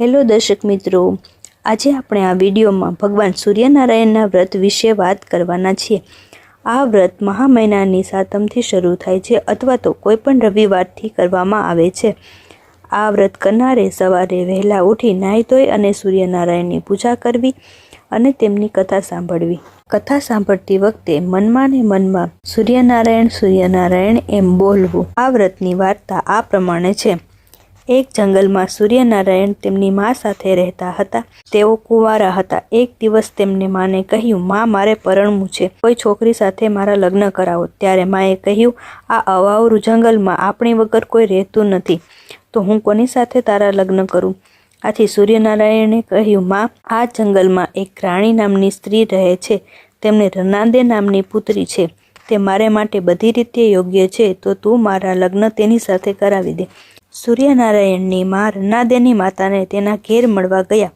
Hello દર્શક મિત્રો, આજે આપણે આ વિડીયોમાં ભગવાન સૂર્યનારાયણના વ્રત વિશે વાત કરવાના છીએ. આ વ્રત મહા મહિનાની સાતમથી શરૂ થાય છે અથવા તો કોઈપણ રવિવારથી કરવામાં આવે છે. આ વ્રત કરનારે સવારે વહેલા ઉઠી નાહી ધોઈ અને સૂર્યનારાયણની પૂજા કરવી અને તેમની કથા સાંભળવી. કથા સાંભળતી વખતે મનમાં ને મનમાં સૂર્યનારાયણ સૂર્યનારાયણ એમ બોલવું. આ વ્રતની વાર્તા આ પ્રમાણે છે. એક જંગલમાં સૂર્યનારાયણ તેમની મા સાથે રહેતા હતા. તેઓ કુંવારા હતા. એક દિવસ તેમને માને કહ્યું, મા, મારે પરણવું છે. કોઈ છોકરી સાથે મારા લગ્ન કરાવો. ત્યારે માએ કહ્યું, આ અવાવરું જંગલમાં આપણી વગર કોઈ રહેતું નથી. તો હું કોની સાથે તારા લગ્ન કરું? આથી સૂર્યનારાયણે કહ્યું, મા, આ જંગલમાં એક રાણી નામની સ્ત્રી રહે છે. તેમને રનાદે નામની પુત્રી છે. તે મારે માટે બધી રીતે યોગ્ય છે. તો તું મારા લગ્ન તેની સાથે કરાવી દે. સૂર્યનારાયણની મા રનાદેની માતાને તેના ઘેર મળવા ગયા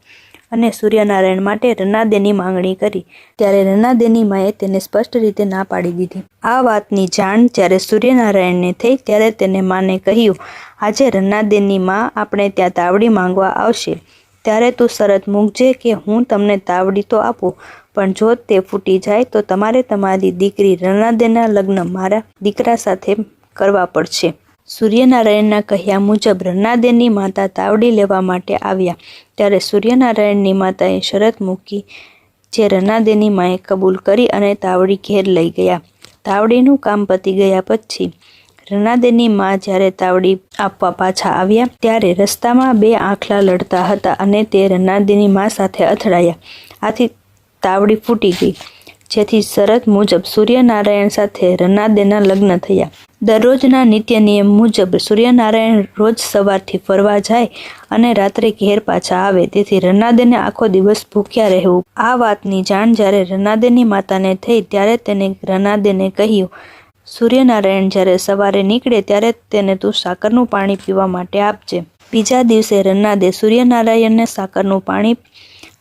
અને સૂર્યનારાયણ માટે રનાદેની માંગણી કરી. ત્યારે રનાદેની માએ તેને સ્પષ્ટ રીતે ના પાડી દીધી. આ વાતની જાણ જ્યારે સૂર્યનારાયણને થઈ ત્યારે તેને માને કહ્યું, આજે રનાદેની મા આપણે ત્યાં તાવડી માંગવા આવશે. ત્યારે તું શરત મૂકજે કે હું તમને તાવડી તો આપું, પણ જો તે ફૂટી જાય તો તમારે તમારી દીકરી રનાદેના લગ્ન મારા દીકરા સાથે કરવા પડશે. સૂર્યનારાયણના કહ્યા મુજબ રનાદેની માતા તાવડી લેવા માટે આવ્યા. ત્યારે સૂર્યનારાયણની માતાએ શરત મૂકી, જે રણાદેની માએ કબૂલ કરી અને તાવડી ઘેર લઈ ગયા. તાવડીનું કામ પતી ગયા પછી રણાદેની મા જ્યારે તાવડી આપવા પાછા આવ્યા, ત્યારે રસ્તામાં બે આંખલા લડતા હતા અને તે રણાદેની મા સાથે અથડાયા. આથી તાવડી ફૂટી ગઈ, જેથી શરત મુજબ સૂર્યનારાયણ સાથે રનાદેના લગ્ન થયા. દરરોજના નિત્ય નિયમ મુજબ સૂર્યનારાયણ રોજ સવારથી ફરવા જાય અને રાત્રે ઘેર પાછા આવે. તેથી રનાદેને આખો દિવસ ભૂખ્યા રહેવું. આ વાતની જાણ જ્યારે રનાદેની માતાને થઈ ત્યારે તેને રનાદેને કહ્યું, સૂર્યનારાયણ જ્યારે સવારે નીકળે ત્યારે તેને તું સાકરનું પાણી પીવા માટે આપજે. બીજા દિવસે રનાદે સૂર્યનારાયણને સાકરનું પાણી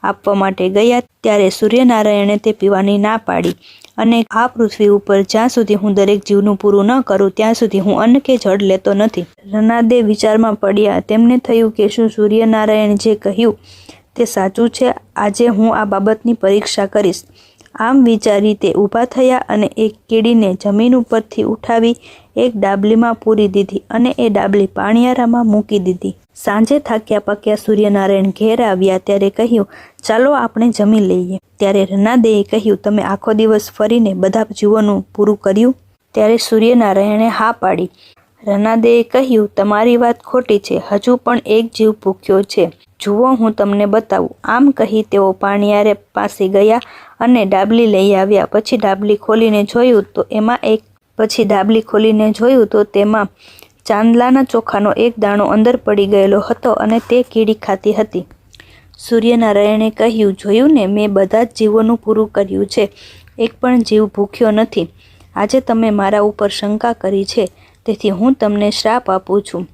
આપવા માટે ગયા ત્યારે સૂર્યનારાયણે તે પીવાની ના પાડી. અને આ પૃથ્વી ઉપર જ્યાં સુધી હું દરેક જીવનું પૂરું ન કરું, ત્યાં સુધી હું અન્ન કે જળ લેતો નથી. રનાદે વિચારમાં પડ્યા, તેમને થયું કે શું સૂર્યનારાયણ જે કહ્યું તે સાચું છે? આજે હું આ બાબતની પરીક્ષા કરીશ. આમ વિચારી તે ઊભા થયા અને એક કીડીને જમીન ઉપરથી ઉઠાવી એક ડાબલીમાં પૂરી દીધી અને એ ડાબલી પાણીયારામાં મૂકી દીધી. સાંજે થાક્યા પાક્યા સૂર્યનારાયણ ઘેર આવ્યા ત્યારે કહ્યું, ચાલો આપણે જમી લઈએ. ત્યારે રનાદેએ કહ્યું, તમે આખો દિવસ ફરીને બધા જીવોનું પૂરું કર્યું? ત્યારે સૂર્યનારાયણે હા પાડી. રનાદેએ કહ્યું, તમારી વાત ખોટી છે. હજુ પણ એક જીવ ભૂખ્યો છે. જુઓ, હું તમને બતાવું. આમ કહી તેઓ પાણીયારે પાસે ગયા અને ડાબલી લઈ આવ્યા. પછી ડાબલી ખોલીને જોયું તો એમાં એક પછી ડાબલી ખોલીને જોયું તો તેમાં ચાંદલાના ચોખાનો એક દાણો અંદર પડી ગયેલો હતો અને તે કીડી ખાતી હતી. સૂર્યનારાયણે કહ્યું, જોયું ને, મેં બધા જ જીવોનું પૂરું કર્યું છે. એક પણ જીવ ભૂખ્યો નથી. આજે તમે મારા ઉપર શંકા કરી છે. તેથી હું તમને શ્રાપ આપું છું.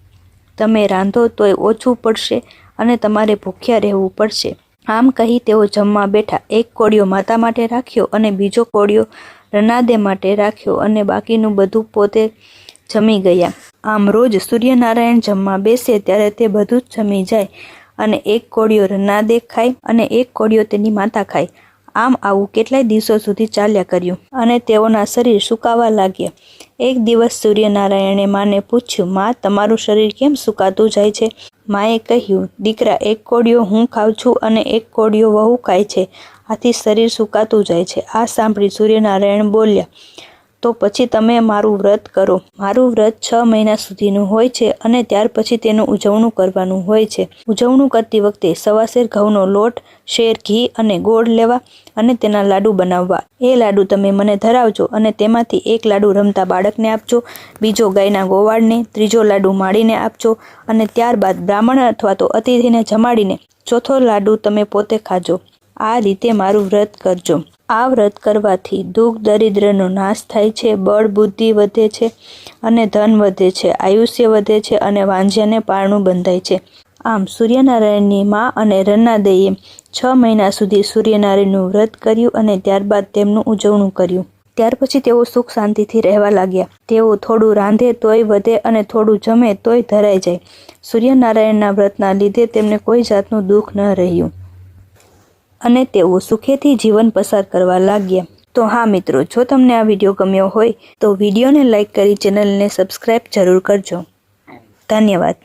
તમે રાંધો તોય ઓછું પડશે. અને તમારે ભૂખ્યા રહેવું પડશે. આમ કહી તેઓ જમવા બેઠા. એક કોળિયો માતા માટે રાખ્યો અને બીજો કોળિયો રનાદે માટે રાખ્યો અને બાકીનું બધું પોતે જમી ગયા. આમ રોજ સૂર્યનારાયણ જમવા બેસે ત્યારે તે બધું જ જમી જાય અને એક કોળિયો રનાદે ખાય અને એક કોળિયો તેની માતા ખાય. આમ આવું કેટલાય દિવસો સુધી ચાલ્યા કર્યું અને તેઓના શરીર સુકાવા લાગ્યા. એક દિવસ સૂર્યનારાયણે માને પૂછ્યું, માં, તમારું શરીર કેમ સુકાતું જાય છે? માએ કહ્યું, દીકરા, એક કોળિયો હું ખાઉં છું અને એક કોળિયો વહુ ખાય છે. આથી શરીર સુકાતું જાય છે. આ સાંભળી સૂર્યનારાયણ બોલ્યા તો પછી તમે મારું વ્રત કરો. મારું વ્રત છ મહિના સુધીનું હોય છે અને ત્યાર પછી તેનું ઉજવણું કરવાનું હોય છે. ઉજવણું કરતી વખતે સવાસેર ઘઉંનો લોટ, શેર, ઘી અને ગોળ લેવા અને તેના લાડુ બનાવવા. એ લાડુ તમે મને ધરાવજો અને તેમાંથી એક લાડુ રમતા બાળકને આપજો, બીજો ગાયના ગોવાળને, ત્રીજો લાડુ માળીને આપજો અને ત્યારબાદ બ્રાહ્મણ અથવા તો અતિથિને જમાડીને ચોથો લાડુ તમે પોતે ખાજો. આ રીતે મારું વ્રત કરજો. આ વ્રત કરવાથી દુઃખ દરિદ્રનો નાશ થાય છે, બળ બુદ્ધિ વધે છે અને ધન વધે છે, આયુષ્ય વધે છે અને વાંઝ્યાને પારણું બંધાય છે. આમ સૂર્યનારાયણની મા અને રન્નાદેયે છ મહિના સુધી સૂર્યનારાયણનું વ્રત કર્યું અને ત્યારબાદ તેમનું ઉજવણું કર્યું. ત્યાર પછી તેઓ સુખ શાંતિથી રહેવા લાગ્યા. તેઓ થોડું રાંધે તોય વધે અને થોડું જમે તોય ધરાઈ જાય. સૂર્યનારાયણના વ્રતના લીધે તેમને કોઈ જાતનું દુઃખ ન રહ્યું. અને તેઓ સુખેથી જીવન પસાર કરવા લાગ્યા. તો હા મિત્રો, જો તમને આ વીડિયો ગમ્યો હોય, તો વિડીયોને લાઇક કરી ચેનલને સબસ્ક્રાઈબ જરૂર કરજો. ધન્યવાદ.